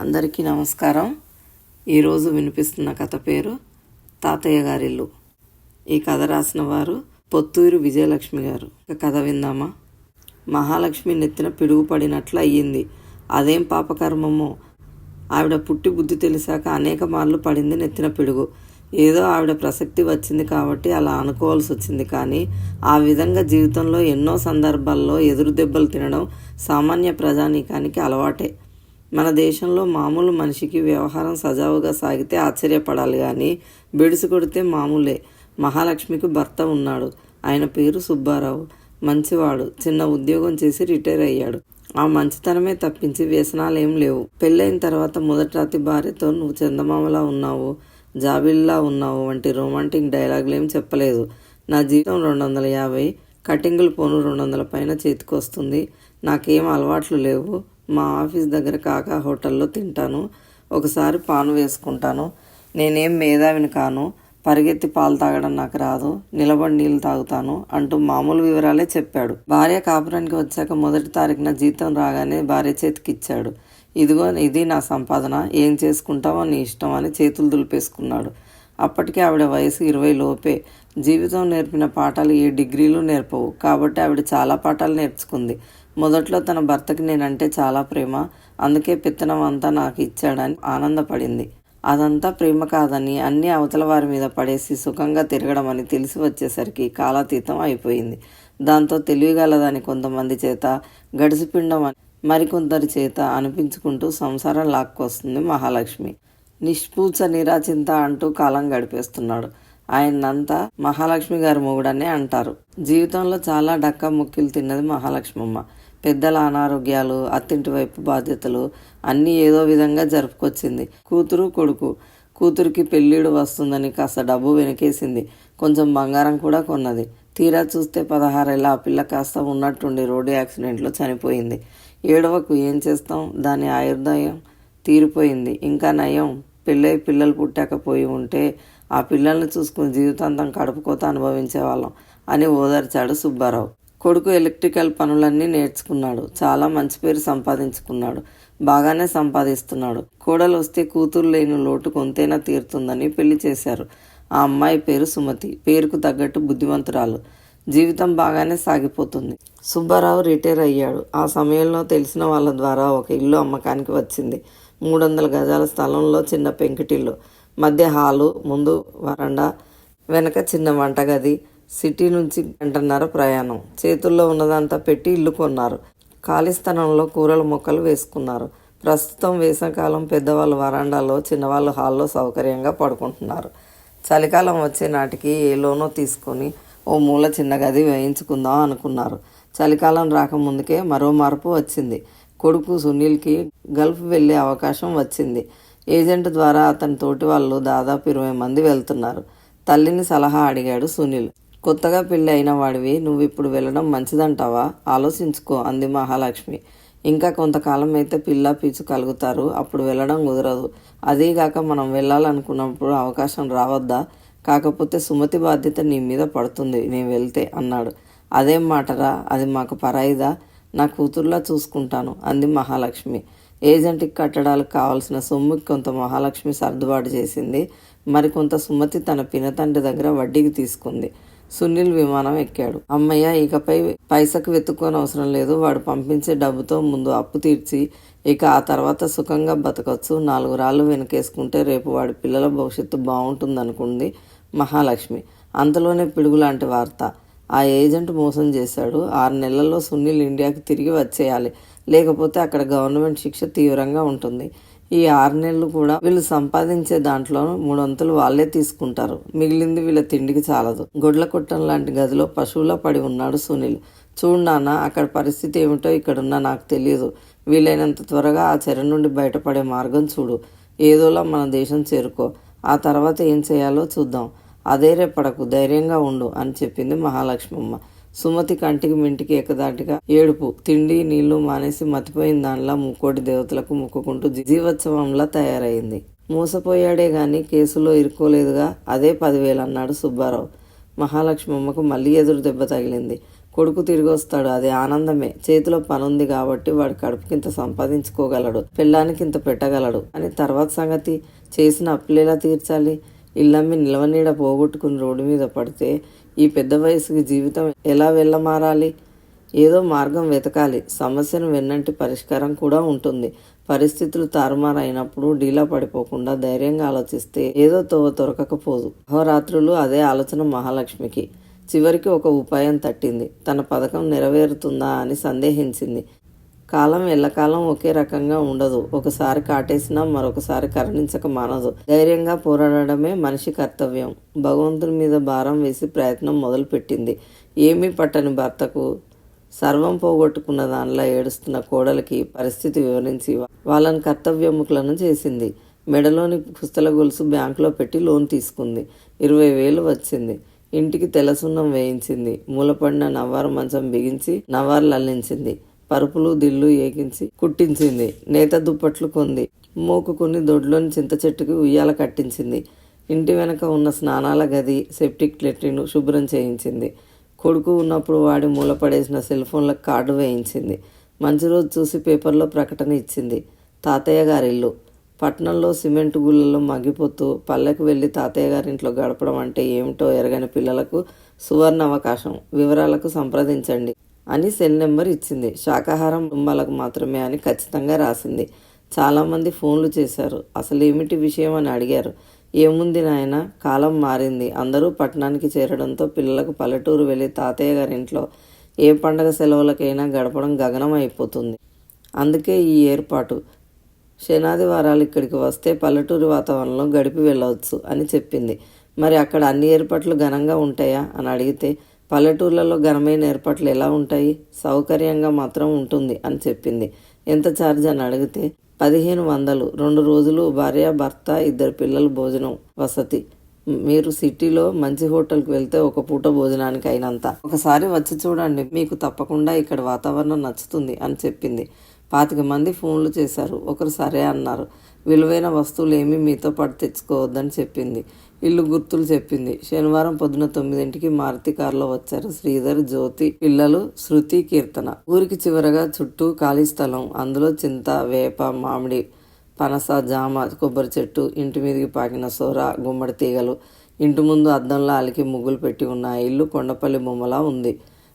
అందరికీ నమస్కారం. ఈరోజు వినిపిస్తున్న కథ పేరు తాతయ్య గారిల్లు ఈ కథ రాసిన వారు పొత్తూరు విజయలక్ష్మి గారు. ఇక కథ విందామా? మహాలక్ష్మి నెత్తిన పిడుగు పడినట్లు అయ్యింది. అదేం పాపకర్మమో? ఆవిడ పుట్టి బుద్ధి తెలిసాక అనేక మార్లు పడింది నెత్తిన పిడుగు. ఏదో ఆవిడ ప్రసక్తి వచ్చింది కాబట్టి అలా అనుకోవాల్సి వచ్చింది కానీ ఆ విధంగా జీవితంలో ఎన్నో సందర్భాల్లో ఎదురు దెబ్బలు తినడం సామాన్య ప్రజానీకానికి అలవాటే. మన దేశంలో మామూలు మనిషికి వ్యవహారం సజావుగా సాగితే ఆశ్చర్యపడాలి కానీ బిడుసు కొడితే మామూలే. మహాలక్ష్మికి భర్త ఉన్నాడు. ఆయన పేరు సుబ్బారావు. మంచివాడు. చిన్న ఉద్యోగం చేసి రిటైర్ అయ్యాడు. ఆ మంచితనమే తప్పించి వ్యసనాలు ఏం లేవు. పెళ్ళైన తర్వాత మొదటి రాతి భార్యతో నువ్వు చందమామలా ఉన్నావు జాబిల్లా ఉన్నావు వంటి రొమాంటిక్ డైలాగులేం చెప్పలేదు. నా జీతం రెండు వందల యాభై కటింగులు పోను రెండు వందల పైన చేతికొస్తుంది. నాకేం అలవాట్లు లేవు. మా ఆఫీస్ దగ్గర కాకా హోటల్లో తింటాను. ఒకసారి పాను వేసుకుంటాను. నేనేం మేధావిని కాను. పరిగెత్తి పాలు తాగడం నాకు రాదు. నిలబడి నీళ్ళు తాగుతాను అంటూ మామూలు వివరాలే చెప్పాడు. భార్య కాపురానికి వచ్చాక మొదటి తారీఖున జీతం రాగానే భార్య చేతికి ఇచ్చాడు ఇదిగో ఇది నా సంపాదన. ఏం చేసుకుంటావో నీ ఇష్టం అని చేతులు దులిపేసుకున్నాడు. అప్పటికే ఆవిడ వయసు ఇరవై లోపే. జీవితం నేర్పిన పాఠాలు ఏ డిగ్రీలు నేర్పవు. కాబట్టి ఆవిడ చాలా పాఠాలు నేర్చుకుంది. మొదట్లో తన భర్తకి నేనంటే చాలా ప్రేమ. అందుకే పెత్తనం అంతా నాకు ఇచ్చాడని ఆనందపడింది. అదంతా ప్రేమ కాదని అన్ని అవతల వారి మీద పడేసి సుఖంగా తిరగడం అని తెలిసి వచ్చేసరికి కాలాతీతం అయిపోయింది. దాంతో తెలివిగలదని కొంతమంది చేత గడిసిపిండం అని మరికొందరి చేత అనిపించుకుంటూ సంసారం లాక్కొస్తుంది మహాలక్ష్మి. నిష్పూచ నిరాచింత అంటూ కాలం గడిపేస్తున్నాడు. ఆయనంతా మహాలక్ష్మి గారి మొగుడనే అంటారు. జీవితంలో చాలా డక్క ముక్కిలు తిన్నది మహాలక్ష్మమ్మ. పెద్దల అనారోగ్యాలు అత్తింటి వైపు బాధ్యతలు అన్నీ ఏదో విధంగా జరుపుకొచ్చింది. కూతురు కొడుకు. కూతురికి పెళ్ళిడు వస్తుందని కాస్త డబ్బు వెనకేసింది. కొంచెం బంగారం కూడా కొన్నది. తీరా చూస్తే పదహారేళ్ళ ఆ పిల్ల కాస్త ఉన్నట్టుండి రోడ్డు యాక్సిడెంట్లో చనిపోయింది. ఏడవకు ఏం చేస్తాం? దాని ఆయుర్దాయం తీరిపోయింది. ఇంకా నయం. పెళ్ళై పిల్లలు పుట్టకపోయి ఉంటే ఆ పిల్లల్ని చూసుకుని జీవితాంతం కడుపుకోత అనుభవించే వాళ్ళం అని ఓదార్చాడు సుబ్బారావు. కొడుకు ఎలక్ట్రికల్ పనులన్నీ నేర్చుకున్నాడు. చాలా మంచి పేరు సంపాదించుకున్నాడు. బాగానే సంపాదిస్తున్నాడు. కోడలు వస్తే కూతురు లేని లోటు కొంతైనా తీరుతుందని పెళ్ళి చేశారు. ఆ అమ్మాయి పేరు సుమతి. పేరుకు తగ్గట్టు బుద్ధిమంతురాలు. జీవితం బాగానే సాగిపోతుంది. సుబ్బారావు రిటైర్ అయ్యాడు. ఆ సమయంలో తెలిసిన వాళ్ళ ద్వారా ఒక ఇల్లు అమ్మకానికి వచ్చింది. మూడు వందల గజాల స్థలంలో చిన్న పెంకిటిల్లు. మధ్య హాలు ముందు వరండా వెనక చిన్న వంటగది సిటీ నుంచి గంటన్నర ప్రయాణం. చేతుల్లో ఉన్నదంతా పెట్టి ఇల్లు కొన్నారు. ఖాళీ స్థలంలో కూరల మొక్కలు వేసుకున్నారు. ప్రస్తుతం వేసవకాలం పెద్దవాళ్ళు వరాండాలో చిన్నవాళ్ళు హాల్లో సౌకర్యంగా పడుకుంటున్నారు. చలికాలం వచ్చే నాటికి ఏ లోనో తీసుకొని ఓ మూల చిన్న గది వేయించుకుందాం అనుకున్నారు. చలికాలం రాకముందుకే మరో మార్పు వచ్చింది. కొడుకు సునీల్కి గల్ఫ్ వెళ్ళే అవకాశం వచ్చింది. ఏజెంట్ ద్వారా అతని తోటి వాళ్ళు దాదాపు ఇరవై మంది వెళ్తున్నారు. తల్లిని సలహా అడిగాడు సునీల్. కొత్తగా పెళ్ళి అయిన వాడివి నువ్వు ఇప్పుడు వెళ్ళడం మంచిదంటావా? ఆలోచించుకో అంది మహాలక్ష్మి. ఇంకా కొంతకాలం అయితే పిల్ల పీచు కలుగుతారు అప్పుడు వెళ్ళడం కుదరదు. అదీగాక మనం వెళ్ళాలనుకున్నప్పుడు అవకాశం రావద్దా? కాకపోతే సుమతి బాధ్యత నీ మీద పడుతుంది నేను వెళ్తే అన్నాడు. అదేం మాటరా? అది మాకు పరాయిదా? నా కూతుర్లా చూసుకుంటాను అంది మహాలక్ష్మి. ఏజెంట్కి కట్టడాలు కావాల్సిన సొమ్ముకి కొంత మహాలక్ష్మి సర్దుబాటు చేసింది. మరికొంత సుమతి తన పినతండ్రి దగ్గర వడ్డీకి తీసుకుంది. సునీల్ విమానం ఎక్కాడు. అమ్మయ్య ఇకపై పైసకు వెతుక్కొని అవసరం లేదు. వాడు పంపించే డబ్బుతో ముందు అప్పు తీర్చి ఇక ఆ తర్వాత సుఖంగా బతకచ్చు. నాలుగు రాళ్ళు వెనకేసుకుంటే రేపు వాడి పిల్లల భవిష్యత్తు బాగుంటుందనుకుంది మహాలక్ష్మి. అంతలోనే పిడుగు లాంటి వార్త. ఆ ఏజెంట్ మోసం చేశాడు. ఆరు నెలల్లో సునీల్ ఇండియాకి తిరిగి వచ్చేయాలి. లేకపోతే అక్కడ గవర్నమెంట్ శిక్ష తీవ్రంగా ఉంటుంది. ఈ ఆరు నెలలు కూడా వీళ్ళు సంపాదించే దాంట్లో మూడొంతులు వాళ్ళే తీసుకుంటారు. మిగిలింది వీళ్ళ తిండికి చాలదు. గొడ్ల కొట్టం లాంటి గదిలో పశువులా పడి ఉన్నాడు సునీల్. చూడు నాన్న అక్కడ పరిస్థితి ఏమిటో ఇక్కడున్నా నాకు తెలియదు వీలైనంత త్వరగా ఆ చెర నుండి బయటపడే మార్గం చూడు. ఏదోలా మన దేశం చేరుకో. ఆ తర్వాత ఏం చేయాలో చూద్దాం. అదే రేపడకు ధైర్యంగా ఉండు అని చెప్పింది మహాలక్ష్మమ్మ. సుమతి కంటికి మింటికి ఎక్కదాటిగా ఏడుపు. తిండి నీళ్ళు మానేసి మతిపోయిన దానిలా ముక్కోటి దేవతలకు ముక్కుకుంటూ జీవోత్సవంలా తయారైంది. మూసపోయాడే గాని కేసులో ఇరుక్కోలేదుగా. అదే పదివేలు అన్నాడు సుబ్బారావు. మహాలక్ష్మమ్మకు మళ్ళీ ఎదురు దెబ్బ తగిలింది. కొడుకు తిరిగి వస్తాడు. అది ఆనందమే. చేతిలో పనుంది కాబట్టి వాడు కడుపుకింత సంపాదించుకోగలడు. పెళ్ళానికి ఇంత పెట్టగలడు. అని తర్వాత సంగతి. చేసిన అప్పులేలా తీర్చాలి? ఇల్లమ్మి నిలవనీడ పోగొట్టుకుని రోడ్డు మీద పడితే ఈ పెద్ద వయసుకి జీవితం ఎలా వెళ్ళమారాలి? ఏదో మార్గం వెతకాలి. సమస్యను వెన్నంటి పరిష్కారం కూడా ఉంటుంది. పరిస్థితులు తారుమారైనప్పుడు డీలా పడిపోకుండా ధైర్యంగా ఆలోచిస్తే ఏదో తోవ దొరకకపోదు. అహోరాత్రులు అదే ఆలోచన మహాలక్ష్మికి. చివరికి ఒక ఉపాయం తట్టింది. తన పథకం నెరవేరుతుందా అని సందేహించింది. కాలం ఎల్లకాలం ఒకే రకంగా ఉండదు. ఒకసారి కాటేసినా మరొకసారి కరణించక మానదు. ధైర్యంగా పోరాడడమే మనిషి కర్తవ్యం. భగవంతుని మీద భారం వేసి ప్రయత్నం మొదలుపెట్టింది. ఏమీ పట్టని భర్తకు సర్వం పోగొట్టుకున్న దానిలా ఏడుస్తున్న కోడలికి పరిస్థితి వివరించి వాళ్ళని కర్తవ్యముఖులను చేసింది. మెడలోని పుస్తల గొలుసు బ్యాంకులో పెట్టి లోన్ తీసుకుంది. ఇరవై వేలు వచ్చింది. ఇంటికి తెల్లసున్నం వేయించింది. మూలపడిన నవ్వారు మంచం బిగించి నవ్వారు లల్లించింది. పరుపులు దిళ్ళు ఏగించి కుట్టించింది. నేత దుప్పట్లు కొంది. మోకుకుని దొడ్లోని చింత చెట్టుకి ఉయ్యాల కట్టించింది. ఇంటి వెనక ఉన్న స్నానాల గది సెప్టిక్ లెట్రిన్ శుభ్రం చేయించింది. కొడుకు ఉన్నప్పుడు వాడి మూలపడేసిన సెల్ ఫోన్లకు కార్డు వేయించింది. మంచి రోజు చూసి పేపర్లో ప్రకటన ఇచ్చింది. తాతయ్య గారి ఇల్లు పట్నంలో సిమెంట్ గుళ్ళల్లో మగ్గిపోతూ పల్లెకు వెళ్ళి తాతయ్య గారింట్లో గడపడం అంటే ఏమిటో ఎరగని పిల్లలకు సువర్ణ అవకాశం వివరాలకు సంప్రదించండి. అని సెల్ నెంబర్ ఇచ్చింది. శాకాహారం కుటుంబాలకు మాత్రమే అని ఖచ్చితంగా రాసింది. చాలామంది ఫోన్లు చేశారు. అసలు ఏమిటి విషయం అని అడిగారు. ఏముంది నాయన? కాలం మారింది. అందరూ పట్టణానికి చేరడంతో పిల్లలకు పల్లెటూరు వెళ్ళి తాతయ్య గారి ఇంట్లో ఏ పండగ సెలవులకైనా గడపడం గగనం అయిపోతుంది. అందుకే ఈ ఏర్పాటు. శనాదివారాలు ఇక్కడికి వస్తే పల్లెటూరు వాతావరణంలో గడిపి వెళ్ళవచ్చు అని చెప్పింది. మరి అక్కడ అన్ని ఏర్పాట్లు ఘనంగా ఉంటాయా అని అడిగితే పల్లెటూర్లలో ఘనమైన ఏర్పాట్లు ఎలా ఉంటాయి? సౌకర్యంగా మాత్రం ఉంటుంది అని చెప్పింది. ఎంత ఛార్జ్ అని అడిగితే పదిహేను వందలు. రెండు రోజులు భార్య భర్త ఇద్దరు పిల్లలు భోజనం వసతి. మీరు సిటీలో మంచి హోటల్కి వెళ్తే ఒక పూట భోజనానికి అయినంత. ఒకసారి వచ్చి చూడండి. మీకు తప్పకుండా ఇక్కడ వాతావరణం నచ్చుతుంది అని చెప్పింది. పాతిక మంది ఫోన్లు చేశారు. ఒకరు సరే అన్నారు. విలువైన వస్తువులు ఏమీ మీతో పాటు తెచ్చుకోవద్దని చెప్పింది. ఇల్లు గుర్తులు చెప్పింది. శనివారం పొద్దున తొమ్మిదింటికి మారుతి కారులో వచ్చారు శ్రీధర్ జ్యోతి పిల్లలు శృతి కీర్తన. ఊరికి చివరగా చుట్టూ ఖాళీ స్థలం. అందులో చింత వేప మామిడి పనస జామ కొబ్బరి చెట్టు ఇంటి మీదకి పాకిన సోర గుమ్మడి తీగలు. ఇంటి ముందు అద్దంలో అలికి ముగ్గులు పెట్టి ఉన్న ఇల్లు కొండపల్లి బొమ్మలా ఉంది.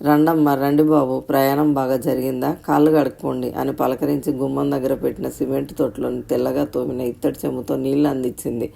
రండమ్మ రండి బాబు ప్రయాణం బాగా జరిగిందా? కాళ్ళు కడుక్కోండి అని పలకరించి గుమ్మం దగ్గర పెట్టిన సిమెంట్ తొట్టులోని తెల్లగా తోమిన ఇత్తడి చెమ్ముతో నీళ్ళు అందించింది.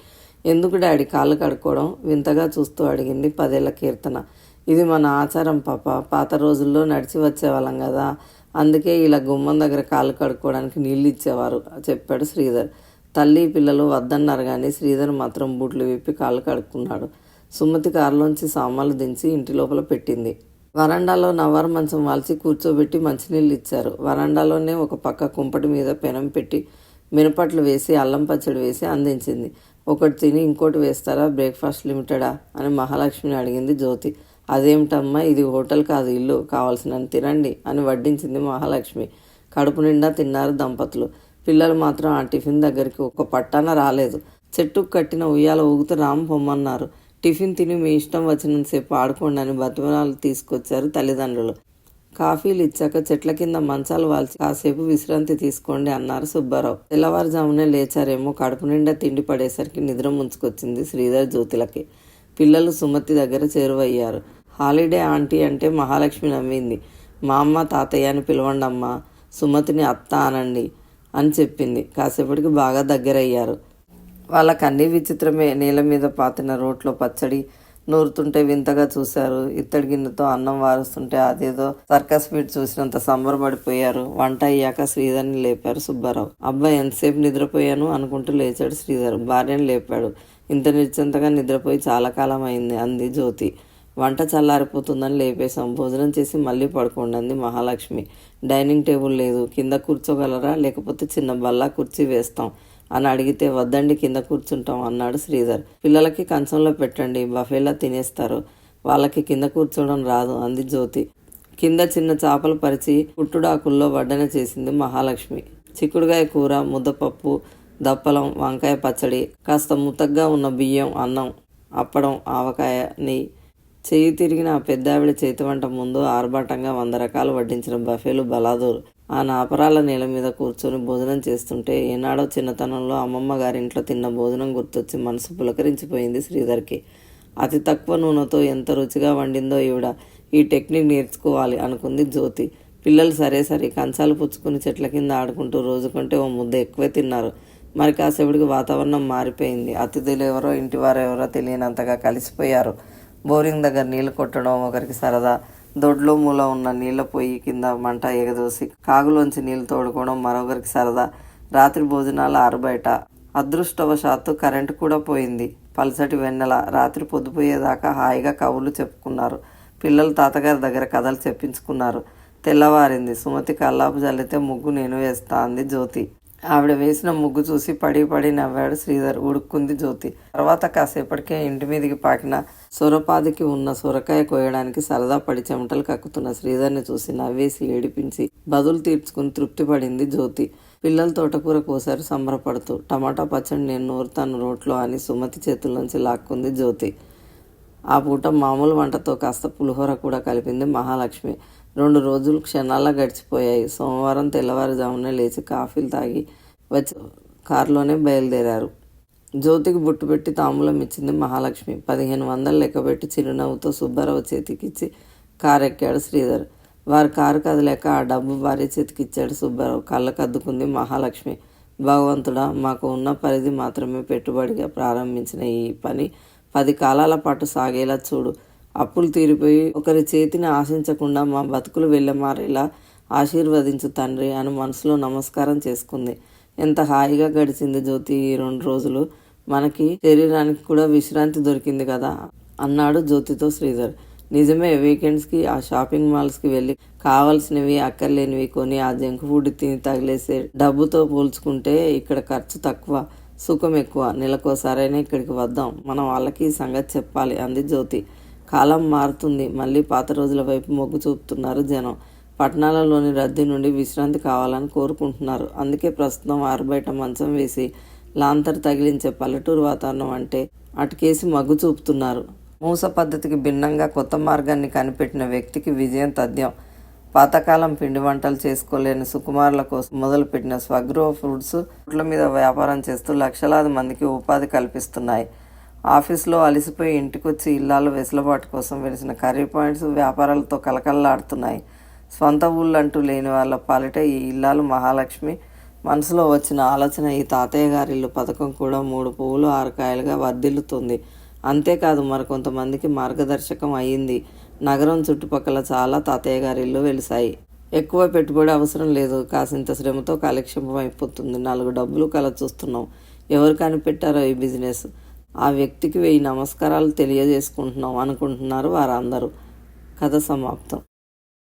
ఎందుకు డాడీ కాళ్ళు కడుక్కోవడం? వింతగా చూస్తూ అడిగింది పదేళ్ళ కీర్తన. ఇది మన ఆచారం పాప. పాత రోజుల్లో నడిచి వచ్చేవాళ్ళం కదా. అందుకే ఇలా గుమ్మం దగ్గర కాళ్ళు కడుక్కోవడానికి నీళ్ళు ఇచ్చేవారు చెప్పాడు శ్రీధర్. తల్లి పిల్లలు వద్దన్నారు కానీ శ్రీధర్ మాత్రం బూట్లు విప్పి కాళ్ళు కడుక్కున్నాడు. సుమతి కారులోంచి సామాన్లు దించి ఇంటి లోపల పెట్టింది. వరండాలో నవారు మంచం వాల్చి కూర్చోబెట్టి మంచినీళ్ళు ఇచ్చారు. వరండాలోనే ఒక పక్క కుంపటి మీద పెనం పెట్టి మినపట్లు వేసి అల్లం పచ్చడి వేసి అందించింది. ఒకటి తిని ఇంకోటి వేస్తారా? బ్రేక్ఫాస్ట్ లిమిటెడా? అని మహాలక్ష్మిని అడిగింది జ్యోతి. అదేమిటమ్మా? ఇది హోటల్ కాదు ఇల్లు. కావాల్సినని తినండి అని వడ్డించింది మహాలక్ష్మి. కడుపు నిండా తిన్నారు దంపతులు. పిల్లలు మాత్రం ఆ టిఫిన్ దగ్గరికి ఒక పట్టాన రాలేదు. చెట్టుకు కట్టిన ఉయ్యాల ఊగుతూ రామ్ పొమ్మన్నారు టిఫిన్ తిని మీ ఇష్టం వచ్చినంతసేపు ఆడుకోండి అని బతిమనాలు తీసుకొచ్చారు తల్లిదండ్రులు. కాఫీలు ఇచ్చాక చెట్ల కింద మంచాలు వాల్చి కాసేపు విశ్రాంతి తీసుకోండి అన్నారు సుబ్బారావు. తెల్లవారుజామునే లేచారేమో కడుపు నిండా తిండి పడేసరికి నిద్ర ముంచుకొచ్చింది శ్రీధర్ జ్యోతిలకి. పిల్లలు సుమతి దగ్గర చేరువయ్యారు. హాలిడే ఆంటీ అంటే మహాలక్ష్మి నవ్వింది. మా అమ్మ తాతయ్య అని పిలవండి అమ్మ సుమతిని అత్త అనండి అని చెప్పింది. కాసేపటికి బాగా దగ్గరయ్యారు. వాళ్ళకి అన్ని విచిత్రమే నేల మీద పాతిన రోట్లో పచ్చడి నూరుతుంటే వింతగా చూశారు. ఇత్తడి గిన్నెతో అన్నం వారుస్తుంటే అదేదో సర్కస్ ఫీట్ చూసినంత సంబరపడిపోయారు. వంట అయ్యాక శ్రీధర్ని లేపారు సుబ్బారావు. అబ్బాయి ఎంతసేపు నిద్రపోయాను అనుకుంటూ లేచాడు శ్రీధర్. భార్యను లేపాడు. ఇంత నిశ్చింతగా నిద్రపోయి చాలా కాలం అయింది అంది జ్యోతి. వంట చల్లారిపోతుందని లేపేశాం. భోజనం చేసి మళ్ళీ పడుకోండి అంది మహాలక్ష్మి. డైనింగ్ టేబుల్ లేదు. కింద కూర్చోగలరా? లేకపోతే చిన్న బల్లా కుర్చీ వేస్తాం. అని అడిగితే వద్దండి కింద కూర్చుంటాం అన్నాడు శ్రీధర్. పిల్లలకి కంచంలో పెట్టండి బఫేలా తినేస్తారు. వాళ్ళకి కింద కూర్చోవడం రాదు అంది జ్యోతి. కింద చిన్న చేపలు పరిచి పుట్టుడాకుల్లో వడ్డన చేసింది మహాలక్ష్మి. చిక్కుడుగాయ కూర ముద్దపప్పు దప్పలం వంకాయ పచ్చడి కాస్త ముతగ్గా ఉన్న బియ్యం అన్నం అప్పడం ఆవకాయ నెయ్యి చెయ్యి తిరిగిన ఆ పెద్దావిడ చేతి వంట ముందు ఆర్భాటంగా వంద రకాలు వడ్డించిన బఫేలు బలాదూరు. ఆ నాపరాల నేల మీద కూర్చొని భోజనం చేస్తుంటే ఏనాడో చిన్నతనంలో అమ్మమ్మ గారింట్లో తిన్న భోజనం గుర్తొచ్చి మనసు పులకరించిపోయింది శ్రీధర్కి. అతి తక్కువ నూనెతో ఎంత రుచిగా వండిందో ఈవిడ ఈ టెక్నిక్ నేర్చుకోవాలి అనుకుంది జ్యోతి. పిల్లలు సరే సరే కంచాలు పుచ్చుకుని చెట్ల కింద ఆడుకుంటూ రోజుకంటే ఓ ముద్ద ఎక్కువే తిన్నారు. మరి కాసేపటికి వాతావరణం మారిపోయింది. అతిథులు ఎవరో ఇంటివారు ఎవరో తెలియనంతగా కలిసిపోయారు. బోరింగ్ దగ్గర నీళ్ళు కొట్టడం ఒకరికి సరదా. దొడ్లో మూల ఉన్న నీళ్ళ పొయ్యి కింద మంట ఎగదోసి కాగులోంచి నీళ్ళు తోడుకోవడం మరొకరికి సరదా. రాత్రి భోజనాలు ఆరబయట. అదృష్టవశాత్తు కరెంటు కూడా పోయింది. పలసటి వెన్నెల రాత్రి పొద్దుపోయేదాకా హాయిగా కవులు చెప్పుకున్నారు. పిల్లలు తాతగారి దగ్గర కథలు చెప్పించుకున్నారు. తెల్లవారింది. సుమతి కల్లాపు చల్లితే ముగ్గు నేను వేస్తా అంది జ్యోతి. ఆవిడ వేసిన ముగ్గు చూసి పడి పడి నవ్వాడు శ్రీధర్ ఉడుక్కుంది జ్యోతి. తర్వాత కాసేపటికే ఇంటి మీదికి పాకిన సొరపాదికి ఉన్న సొరకాయ కోయడానికి సరదా పడి చెమటలు కక్కుతున్న శ్రీధర్ని చూసి నవ్వేసి ఏడిపించి బదులు తీర్చుకుని తృప్తి పడింది జ్యోతి. పిల్లలు తోటకూర కోసారు సంబరపడుతూ. టమాటా పచ్చడి నేను నూరుతాను రోట్లో అని సుమతి చేతుల్లోంచి లాక్కుంది జ్యోతి. ఆ పూట మామూలు వంటతో కాస్త పులిహోర కూడా కలిపింది మహాలక్ష్మి. రెండు రోజులు క్షణాల్లో గడిచిపోయాయి. సోమవారం తెల్లవారుజామునే లేచి కాఫీలు తాగి వచ్చి కారులోనే బయలుదేరారు. జ్యోతికి బుట్టు పెట్టి తాంబూలం ఇచ్చింది మహాలక్ష్మి. పదిహేను వందలు లెక్కబెట్టి చిరునవ్వుతో సుబ్బారావు చేతికిచ్చి కారు ఎక్కాడు శ్రీధర్. వారి కారు కదలేక ఆ డబ్బు భార్య చేతికిచ్చాడు సుబ్బారావు. కళ్ళ కద్దుకుంది మహాలక్ష్మి. భగవంతుడా మాకు ఉన్న పరిధి మాత్రమే పెట్టుబడిగా ప్రారంభించిన ఈ పని పది కాలాల పాటు సాగేలా చూడు. అప్పులు తీరిపోయి ఒకరి చేతిని ఆశించకుండా మా బతుకులు వెళ్ళమారేలా ఆశీర్వదించు తండ్రి అని మనసులో నమస్కారం చేసుకుంది. ఎంత హాయిగా గడిచింది జ్యోతి ఈ రెండు రోజులు. మనకి శరీరానికి కూడా విశ్రాంతి దొరికింది కదా అన్నాడు జ్యోతితో శ్రీధర్. నిజమే వీకెండ్స్కి ఆ షాపింగ్ మాల్స్కి వెళ్ళి కావాల్సినవి అక్కర్లేనివి కొని ఆ జంక్ ఫుడ్ తిని తగిలేసే డబ్బుతో పోల్చుకుంటే ఇక్కడ ఖర్చు తక్కువ. సుఖం ఎక్కువ. నెలకోసారైనా ఇక్కడికి వద్దాం. మనం వాళ్ళకి ఈ సంగతి చెప్పాలి అంది జ్యోతి. కాలం మారుతుంది. మళ్ళీ పాత రోజుల వైపు మొగ్గు చూపుతున్నారు జనం. పట్టణాలలోని రద్దీ నుండి విశ్రాంతి కావాలని కోరుకుంటున్నారు. అందుకే ప్రస్తుతం ఆరుబయట మంచం వేసి లాంతర్ తగిలించే పల్లెటూరు వాతావరణం అంటే అటుకేసి మగ్గు చూపుతున్నారు. మూస పద్ధతికి భిన్నంగా కొత్త మార్గాన్ని కనిపెట్టిన వ్యక్తికి విజయం తథ్యం. పాతకాలం పిండి వంటలు చేసుకోలేని సుకుమారుల కోసం మొదలుపెట్టిన స్వగృహ ఫుడ్స్ ఫుడ్ల మీద వ్యాపారం చేస్తూ లక్షలాది మందికి ఉపాధి కల్పిస్తున్నాయి. ఆఫీస్లో అలసిపోయి ఇంటికొచ్చి ఇల్లాలు వెసులుబాటు కోసం వెలిసిన కర్రీ పాయింట్స్ వ్యాపారాలతో కలకల్లాడుతున్నాయి స్వంత ఊళ్ళంటూ లేని వాళ్ళ పాలిట ఈ ఇల్లాలు మహాలక్ష్మి. మనసులో వచ్చిన ఆలోచన ఈ తాతయ్య గారి ఇల్లు పథకం కూడా మూడు పువ్వులు ఆరు కాయలుగా వర్ధిల్లుతుంది. అంతేకాదు మరికొంతమందికి మార్గదర్శకం అయ్యింది నగరం చుట్టుపక్కల చాలా తాతయ్య గారి ఇల్లు వెలిసాయి ఎక్కువ పెట్టుబడి అవసరం లేదు. కాసింత శ్రమతో కాలక్షేపం అయిపోతుంది. నాలుగు డబ్బులు కల చూస్తున్నాం. ఎవరు కనిపెట్టారో ఈ బిజినెస్? ఆ వ్యక్తికి వెయ్యి నమస్కారాలు తెలియజేసుకుంటున్నాం అనుకుంటున్నారు వారందరూ. కథ సమాప్తం.